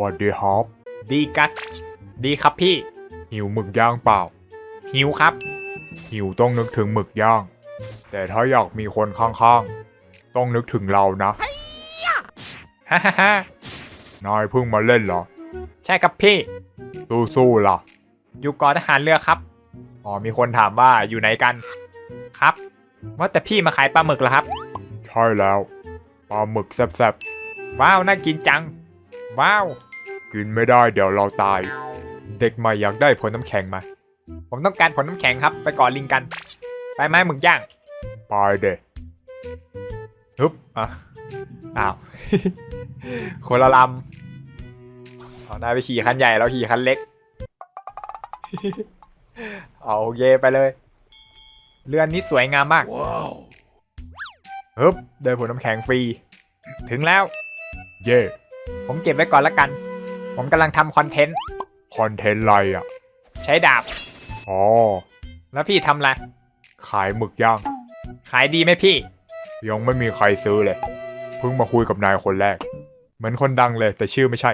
วัสดีครับ ดีกัส ดีครับพี่ หิวหมึกย่างเปล่า หิวครับ หิวต้องนึกถึงหมึกย่าง แต่ถ้าอยากมีคนข้างๆ ต้องนึกถึงเรานะ ฮ่าฮ่าฮ่านายเพิ่งมาเล่นเหรอ ใช่ครับพี่ สู้ๆล่ะ อยู่กอทหารเรือครับ อ๋อมีคนถามว่าอยู่ไหนกัน ครับ ว่าแต่พี่มาขายปลาหมึกเหรอครับ ใช่แล้ว ปลาหมึกแซ่บว้าว น่ากินจัง ว้าวๆ กินไม่ได้เดี๋ยวเราตาย เด็กใหม่อยากได้ผลน้ำแข็งไหมผมต้องการผลน้ำแข็งครับ ไปก่อลิงกัน ไปไหมหมึกย่างไปเด็ฮึบอะอ้าวคนละลำเอาได้ไปขี่คันใหญ่แล้วขี่คันเล็ก เอาโอเคไปเลย เรือนนี้สวยงามมากฮึบได้ผลน้ำแข็งฟรี ถึงแล้ว เย่ผมเก็บไว้ก่อนละกัน ผมกำลังทำคอนเทนต์คอนเทนต์อะไรอะ ใช้ดาบ อ๋อ แล้วพี่ทำอะไร ขายหมึกย่าง ขายดีไหมพี่ ยังไม่มีใครซื้อเลย เพิ่งมาคุยกับนายคนแรก เหมือนคนดังเลยแต่ชื่อไม่ใช่